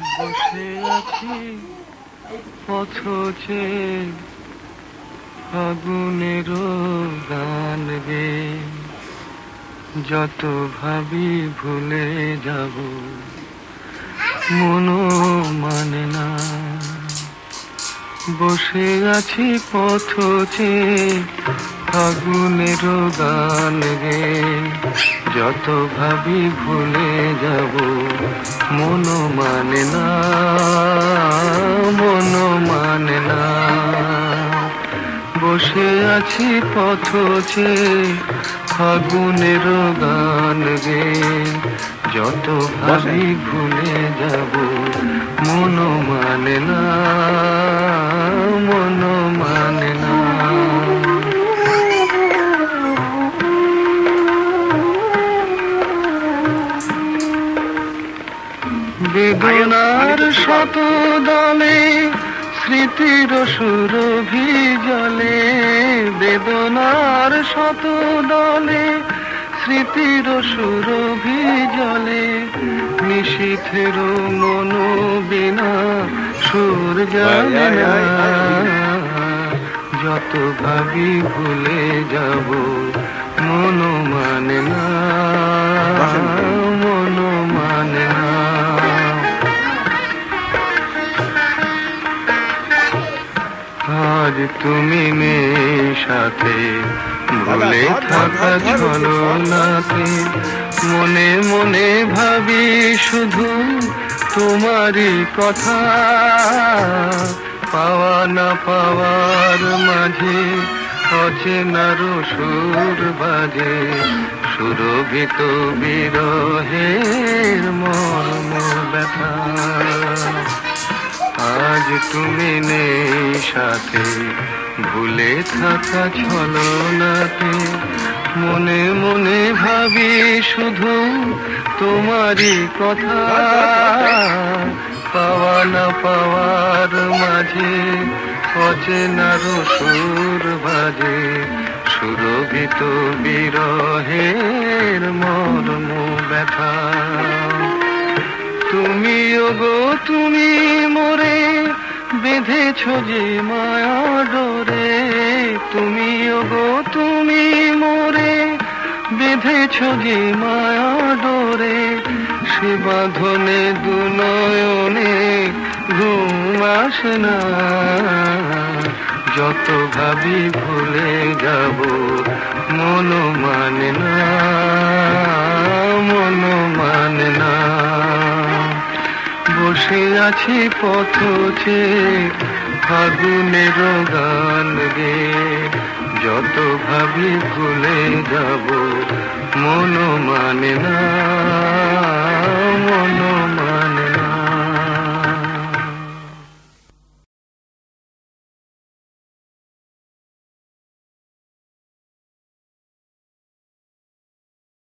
বসে আছি পথছে আগুনের গান গে। যত ভাবি ভুলে যাব মনো মানে না। বসে আছি পথছে ফাগুনের গান গে। যত ভাবি ভুলে যাব মন মানে না মন মানে না। বসে আছি পথ পথছে ফাগুনের গান গে যত ভাবি ভুলে যাব মন মানে না মানে বেদনার শত দলে স্মৃতির সুরভি জলে বেদনার শত দলে স্মৃতির সুরভি জলে নিশীথের মন বিনা সুর জানে যত ভাবি ভুলে যাব। আজ তুমি নেই সাথে। ভুলে থাকা চলো নাতে। মনে মনে ভাবি শুধু তোমারই কথা। পাওয়া না পাওয়ার মাঝে অচেনার সুর বাজে। সুরভিত বিরহের মর্ম ব্যথা। আজ তুমি নেই সাথে, ভুলে থাকা ছলনাতে। মনে মনে ভাবি শুধু তোমারই কথা। পাওয়া না পাওয়ার মাঝে অচেনার সুর বাজে, সুরভিত বিরহের মর্ম ব্যথা। তুমি গো তুমি মোরে, বেঁধেছ যে মায়া ডোরে। তুমি গো তুমি মোরে, বেঁধেছ যে মায়া ডোরে। সে বাঁধনে দু নয়নে ঘুম আসে না। যত ভাবি ভুলে যাব মন মানে না। বসে আছি পথ যে ফাগুনের গান গে যত ভাবি ভুলে যাব মন মানে না।